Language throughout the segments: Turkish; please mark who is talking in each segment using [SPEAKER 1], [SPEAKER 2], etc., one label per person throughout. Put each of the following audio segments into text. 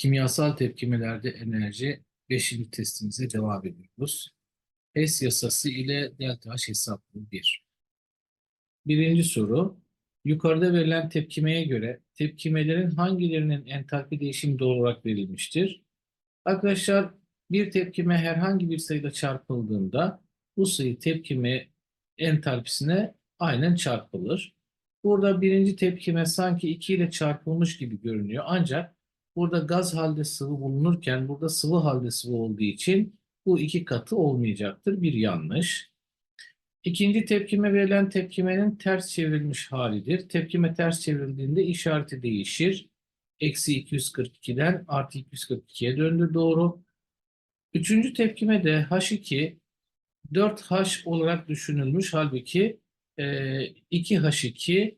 [SPEAKER 1] Kimyasal tepkimelerde enerji 5. testimize devam ediyoruz. Hess yasası ile delta H hesaplı 1. Birinci soru. Yukarıda verilen tepkimeye göre tepkimelerin hangilerinin entalpi değişimi doğru olarak verilmiştir? Arkadaşlar bir tepkime herhangi bir sayıda çarpıldığında bu sayı tepkime entalpisine aynen çarpılır. Burada birinci tepkime sanki 2 ile çarpılmış gibi görünüyor. Ancak burada gaz halde sıvı bulunurken burada sıvı halde sıvı olduğu için bu iki katı olmayacaktır. Bir yanlış. İkinci tepkime verilen tepkimenin ters çevrilmiş halidir. Tepkime ters çevrildiğinde işareti değişir. Eksi 242'den artı 242'ye döndü doğru. Üçüncü tepkime de H2 4H olarak düşünülmüş. Halbuki e, 2H2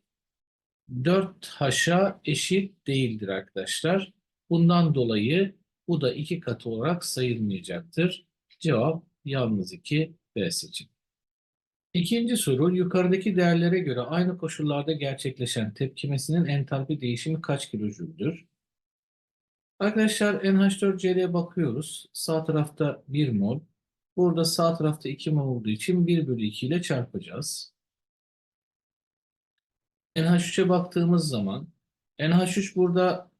[SPEAKER 1] 4H'a eşit değildir arkadaşlar. Bundan dolayı bu da iki katı olarak sayılmayacaktır. Cevap yalnız 2 B seçeneği. İkinci soru yukarıdaki değerlere göre aynı koşullarda gerçekleşen tepkimesinin entalpi değişimi kaç kilojüldür? Arkadaşlar NH4Cl'ye bakıyoruz. Sağ tarafta 1 mol. Burada sağ tarafta 2 mol olduğu için 1 bölü 2 ile çarpacağız. NH3'e baktığımız zaman NH3 burada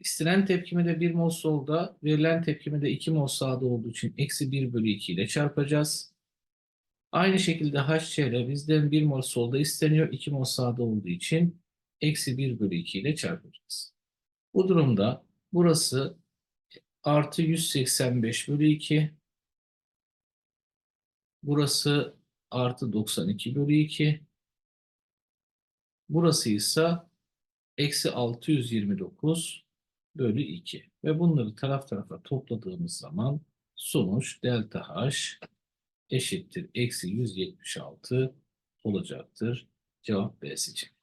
[SPEAKER 1] istenen tepkimede 1 mol solda, verilen tepkimede 2 mol sağda olduğu için eksi 1 bölü 2 ile çarpacağız. Aynı şekilde HCl bizden 1 mol solda isteniyor, 2 mol sağda olduğu için eksi 1 bölü 2 ile çarpacağız. Bu durumda burası artı 185 bölü 2, burası artı 92 bölü 2, burası ise eksi 629 bölü 2 ve bunları taraf tarafa topladığımız zaman sonuç delta H eşittir eksi 176 olacaktır. Cevap B seçeneği.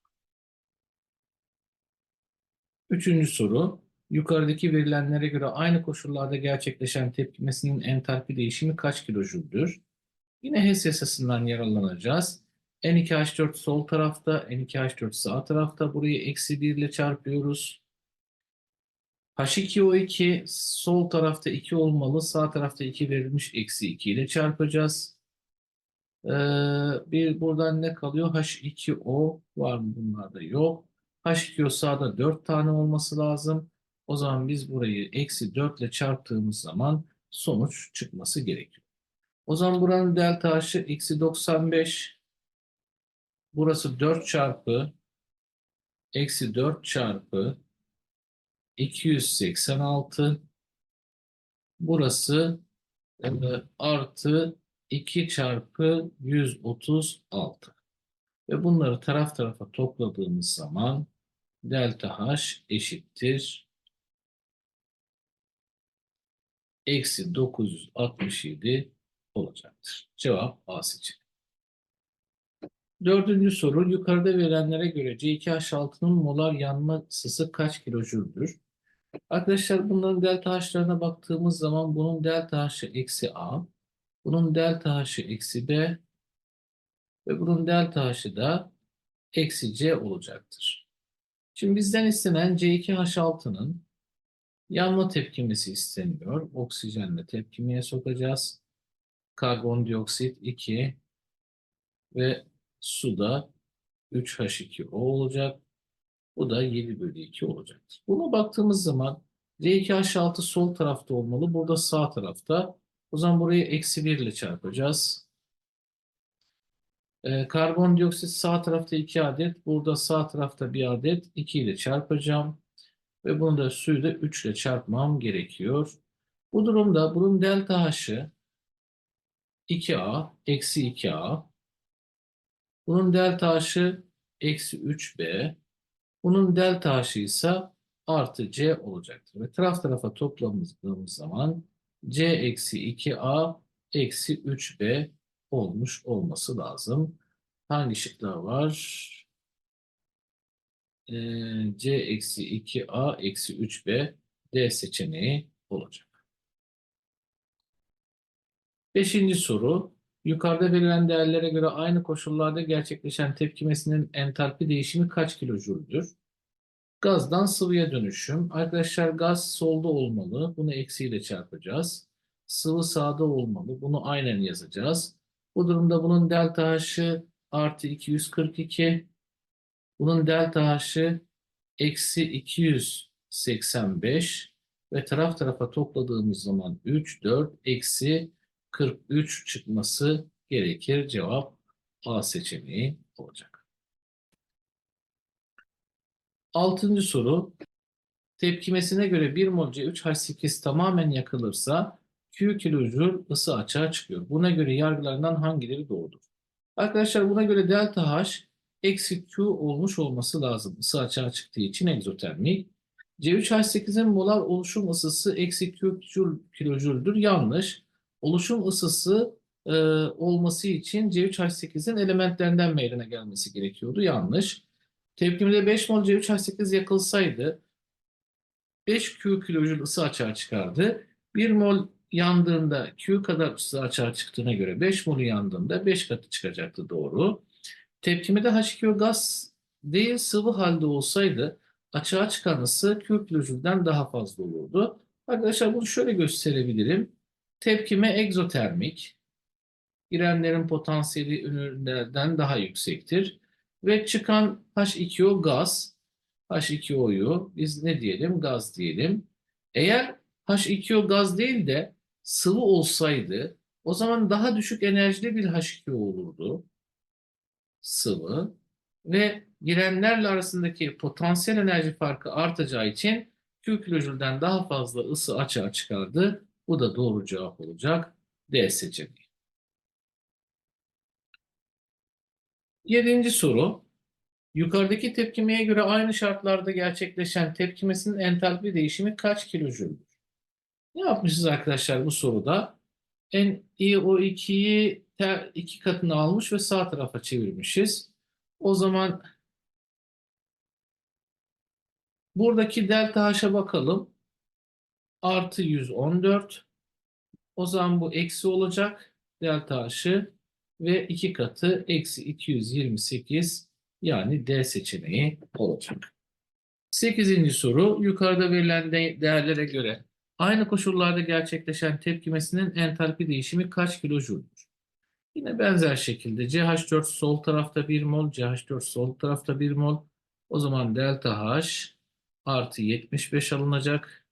[SPEAKER 1] Üçüncü soru. Yukarıdaki verilenlere göre aynı koşullarda gerçekleşen tepkimesinin entalpi değişimi kaç kilojüldür? Yine Hess yasasından yararlanacağız. N2H4 sol tarafta, N2H4 sağ tarafta. Burayı eksi 1 ile çarpıyoruz. H2O2 sol tarafta 2 olmalı. Sağ tarafta 2 verilmiş. Eksi 2 ile çarpacağız. Ee, bir buradan ne kalıyor? H2O var mı? Bunlarda yok. H2O sağda 4 tane olması lazım. O zaman biz burayı eksi 4 ile çarptığımız zaman sonuç çıkması gerekiyor. O zaman buranın delta H'ı eksi 95. Burası 4 çarpı eksi 4 çarpı 286. Burası e, artı 2 çarpı 136. Ve bunları taraf tarafa topladığımız zaman delta H eşittir. Eksi 967 olacaktır. Cevap A seçeneği. Dördüncü soru. Yukarıda verilenlere göre C2H6'nın molar yanma ısısı kaç kilojüldür? Arkadaşlar bunların delta H'larına baktığımız zaman bunun delta H'ı eksi A, bunun delta H'ı eksi B ve bunun delta H'ı da eksi C olacaktır. Şimdi bizden istenen C2H6'nın yanma tepkimesi isteniyor. Oksijenle tepkimeye sokacağız. Karbondioksit 2 ve suda 3H2O olacak. Bu da 7 bölü 2 olacaktır. Buna baktığımız zaman C2H6 sol tarafta olmalı. Burada sağ tarafta. O zaman burayı eksi 1 ile çarpacağız. Ee, karbondioksit sağ tarafta 2 adet. Burada sağ tarafta 1 adet. 2 ile çarpacağım. Ve bunu da suyu da 3 ile çarpmam gerekiyor. Bu durumda bunun delta H'ı 2A eksi 2A. Bunun delta H'ı eksi 3B. Bunun delta H'ı ise artı C olacaktır. Ve taraf tarafa topladığımız zaman C eksi 2A eksi 3B olmuş olması lazım. Hangi şıklar var? Ee, C eksi 2A eksi 3B D seçeneği olacak. Beşinci soru. Yukarıda verilen değerlere göre aynı koşullarda gerçekleşen tepkimesinin entalpi değişimi kaç kilojüldür? Gazdan sıvıya dönüşüm. Arkadaşlar gaz solda olmalı. Bunu eksiyle çarpacağız. Sıvı sağda olmalı. Bunu aynen yazacağız. Bu durumda bunun delta H'ı artı 242. Bunun delta H'ı eksi 285 ve taraf tarafa topladığımız zaman 3, 4, eksi 43 çıkması gerekir. Cevap A seçeneği olacak. Altıncı soru. Tepkimesine göre 1 mol C3H8 tamamen yakılırsa Q kilojül ısı açığa çıkıyor. Buna göre yargılarından hangileri doğrudur? Arkadaşlar buna göre delta H eksi Q olmuş olması lazım. Isı açığa çıktığı için egzotermik. C3H8'in molar oluşum ısısı eksi Q kilojüldür. Yanlış. Oluşum ısısı e, olması için C3H8'in elementlerinden meydana gelmesi gerekiyordu. Yanlış. Tepkimede 5 mol C3H8 yakılsaydı 5 Q kilojül ısı açığa çıkardı. 1 mol yandığında Q kadar ısı açığa çıktığına göre 5 mol yandığında 5 katı çıkacaktı doğru. Tepkimede H2O gaz değil sıvı halde olsaydı açığa çıkan ısı Q kilojülden daha fazla olurdu. Arkadaşlar bunu şöyle gösterebilirim. Tepkime egzotermik. Girenlerin potansiyeli ünlülerden daha yüksektir. Ve çıkan H2O gaz. H2O'yu biz ne diyelim? Gaz diyelim. Eğer H2O gaz değil de sıvı olsaydı o zaman daha düşük enerjili bir H2O olurdu. Sıvı. Ve girenlerle arasındaki potansiyel enerji farkı artacağı için Q kilojülden daha fazla ısı açığa çıkardı. Bu da doğru cevap olacak. D seçeneği. Yedinci soru. Yukarıdaki tepkimeye göre aynı şartlarda gerçekleşen tepkimesinin entalpi değişimi kaç kilojüldür? Ne yapmışız arkadaşlar bu soruda? NiO2'yi iki katını almış ve sağ tarafa çevirmişiz. O zaman buradaki delta H'a bakalım. Artı 114. O zaman bu eksi olacak. Delta H'ı ve iki katı eksi 228 yani D seçeneği olacak. Sekizinci soru yukarıda verilen de değerlere göre aynı koşullarda gerçekleşen tepkimesinin entalpi değişimi kaç kilojüldür? Yine benzer şekilde CH4 sol tarafta 1 mol, CH4 sol tarafta 1 mol. O zaman delta H artı 75 alınacak.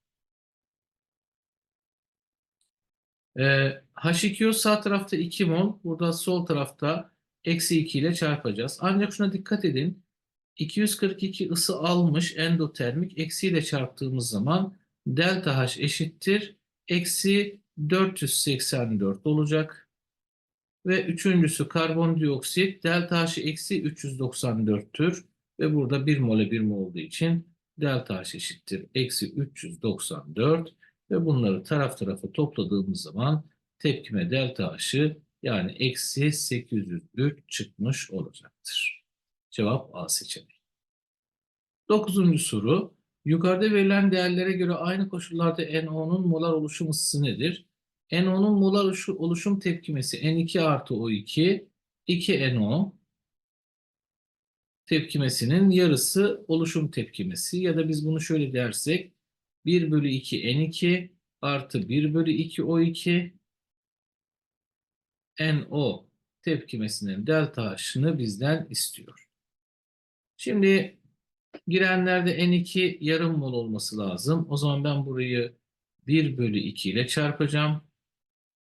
[SPEAKER 1] Ee, H2O sağ tarafta 2 mol. Burada sol tarafta eksi 2 ile çarpacağız. Ancak şuna dikkat edin. 242 ısı almış endotermik eksiyle çarptığımız zaman delta H eşittir. Eksi 484 olacak. Ve üçüncüsü karbondioksit delta H eksi 394'tür. Ve burada 1 mole 1 mol olduğu için delta H eşittir. Eksi 394 ve bunları taraf tarafa topladığımız zaman tepkime delta H'ı yani eksi 803 çıkmış olacaktır. Cevap A seçeneği. Dokuzuncu soru. Yukarıda verilen değerlere göre aynı koşullarda NO'nun molar oluşum ısısı nedir? NO'nun molar oluşum tepkimesi N2 artı O2 2NO tepkimesinin yarısı oluşum tepkimesi ya da biz bunu şöyle dersek 1 bölü 2 N2 artı 1 bölü 2 O2 NO tepkimesinin delta H'ını bizden istiyor. Şimdi girenlerde N2 yarım mol olması lazım. O zaman ben burayı 1 bölü 2 ile çarpacağım.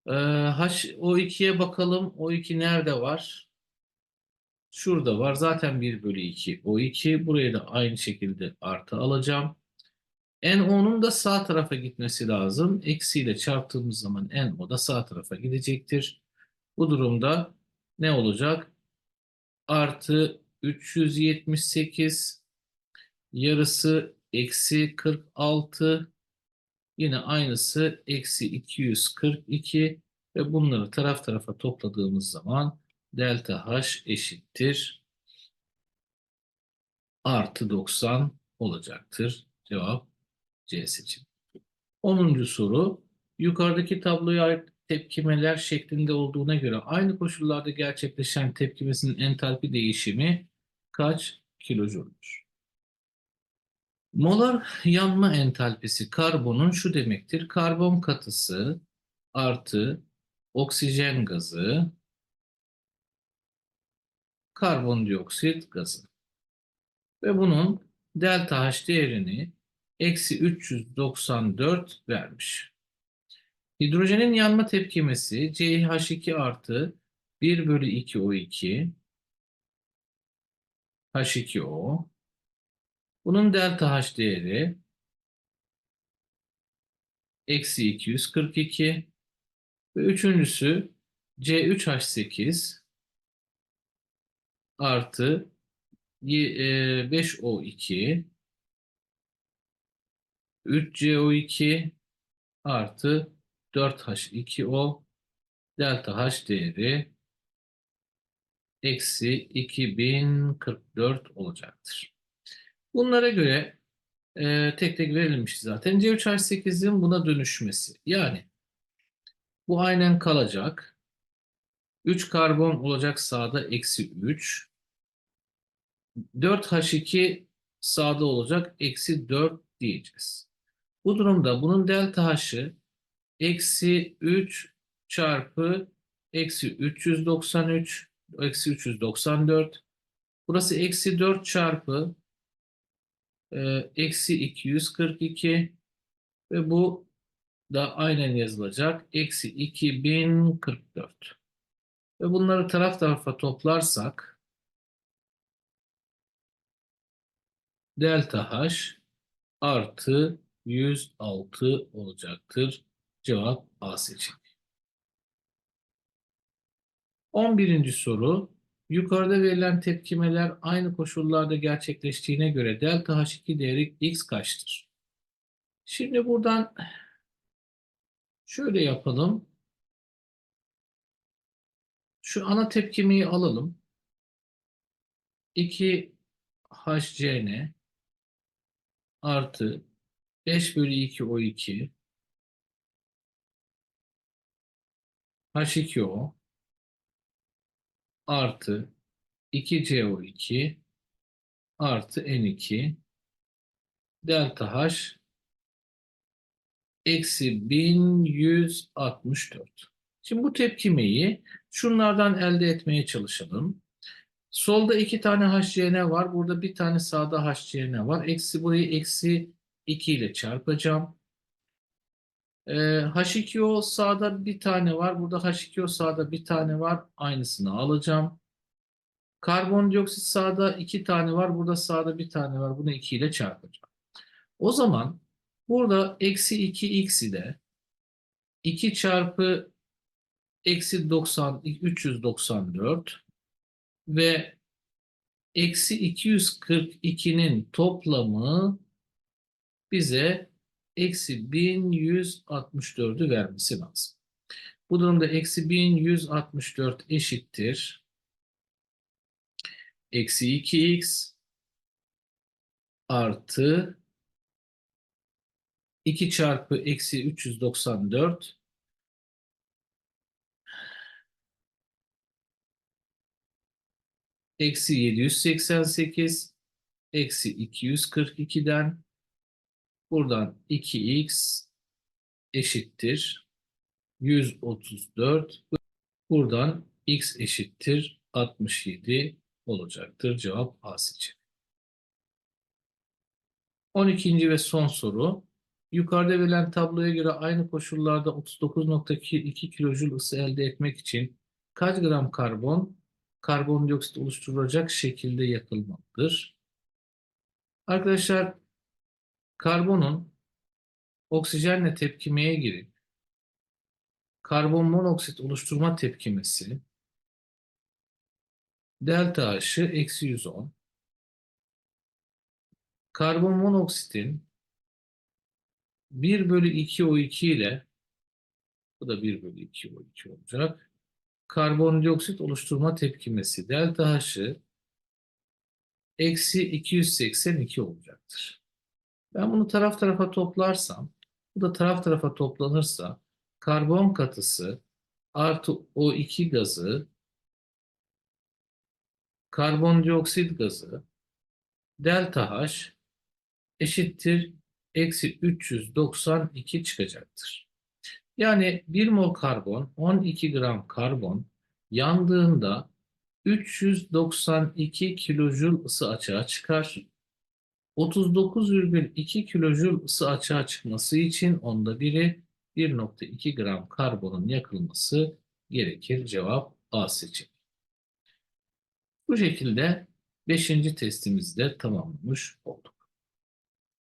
[SPEAKER 1] Ee, H, O2'ye bakalım. O2 nerede var? Şurada var. Zaten 1 bölü 2 O2. Buraya da aynı şekilde artı alacağım. NO'nun da sağ tarafa gitmesi lazım. Eksiyle çarptığımız zaman NO da sağ tarafa gidecektir. Bu durumda ne olacak? Artı 378 yarısı eksi 46 yine aynısı eksi 242 ve bunları taraf tarafa topladığımız zaman delta H eşittir artı 90 olacaktır. Cevap C seçim. 10. soru. Yukarıdaki tabloya ait tepkimeler şeklinde olduğuna göre aynı koşullarda gerçekleşen tepkimesinin entalpi değişimi kaç kilojüldür? Molar yanma entalpisi karbonun şu demektir. Karbon katısı artı oksijen gazı karbondioksit gazı. Ve bunun delta H değerini eksi 394 vermiş. Hidrojenin yanma tepkimesi CH2 artı 1 bölü 2 O2 H2O. Bunun delta H değeri eksi 242 ve üçüncüsü C3H8 artı 5O2 3CO2 artı 4H2O delta H değeri eksi 2044 olacaktır. Bunlara göre e, tek tek verilmiş zaten. C3H8'in buna dönüşmesi. Yani bu aynen kalacak. 3 karbon olacak sağda eksi 3. 4H2 sağda olacak eksi 4 diyeceğiz. Bu durumda bunun delta H'ı eksi 3 çarpı eksi 393 eksi 394 burası eksi 4 çarpı e, eksi 242 ve bu da aynen yazılacak eksi 2044 ve bunları taraf tarafa toplarsak delta H artı 106 olacaktır. Cevap A seçeneği. 11. soru. Yukarıda verilen tepkimeler aynı koşullarda gerçekleştiğine göre delta H2 değeri x kaçtır? Şimdi buradan şöyle yapalım. Şu ana tepkimeyi alalım. 2 HCN artı 5 bölü 2 O2 H2O artı 2CO2 artı N2 delta H eksi 1164. Şimdi bu tepkimeyi şunlardan elde etmeye çalışalım. Solda iki tane HCN var. Burada bir tane sağda HCN var. Eksi burayı eksi 2 ile çarpacağım. Ee, H2O sağda bir tane var. Burada H2O sağda bir tane var. Aynısını alacağım. Karbondioksit sağda iki tane var. Burada sağda bir tane var. Bunu 2 ile çarpacağım. O zaman burada eksi 2x ile 2 çarpı eksi 90, 394 ve eksi 242'nin toplamı bize eksi 1164'ü vermesi lazım. Bu durumda eksi 1164 eşittir. Eksi 2x artı 2 çarpı eksi 394 eksi 788 eksi 242'den buradan 2x eşittir 134 buradan x eşittir 67 olacaktır. Cevap A seçeneği. 12. ve son soru. Yukarıda verilen tabloya göre aynı koşullarda 39.2 kilojül ısı elde etmek için kaç gram karbon karbondioksit oluşturacak şekilde yakılmalıdır? Arkadaşlar karbonun oksijenle tepkimeye girip karbon monoksit oluşturma tepkimesi delta H'ı eksi 110 karbon monoksitin 1 bölü 2 O2 ile bu da 1 bölü 2 O2 olacak. Karbondioksit oluşturma tepkimesi delta H'ı eksi 282 olacaktır. Ben bunu taraf tarafa toplarsam bu da taraf tarafa toplanırsa karbon katısı artı O2 gazı karbondioksit gazı delta H eşittir eksi 392 çıkacaktır. Yani 1 mol karbon 12 gram karbon yandığında 392 kilojül ısı açığa çıkar. 39,2 kilojül ısı açığa çıkması için onda biri 1.2 gram karbonun yakılması gerekir. Cevap A seçeneği. Bu şekilde 5. testimizi de tamamlamış olduk.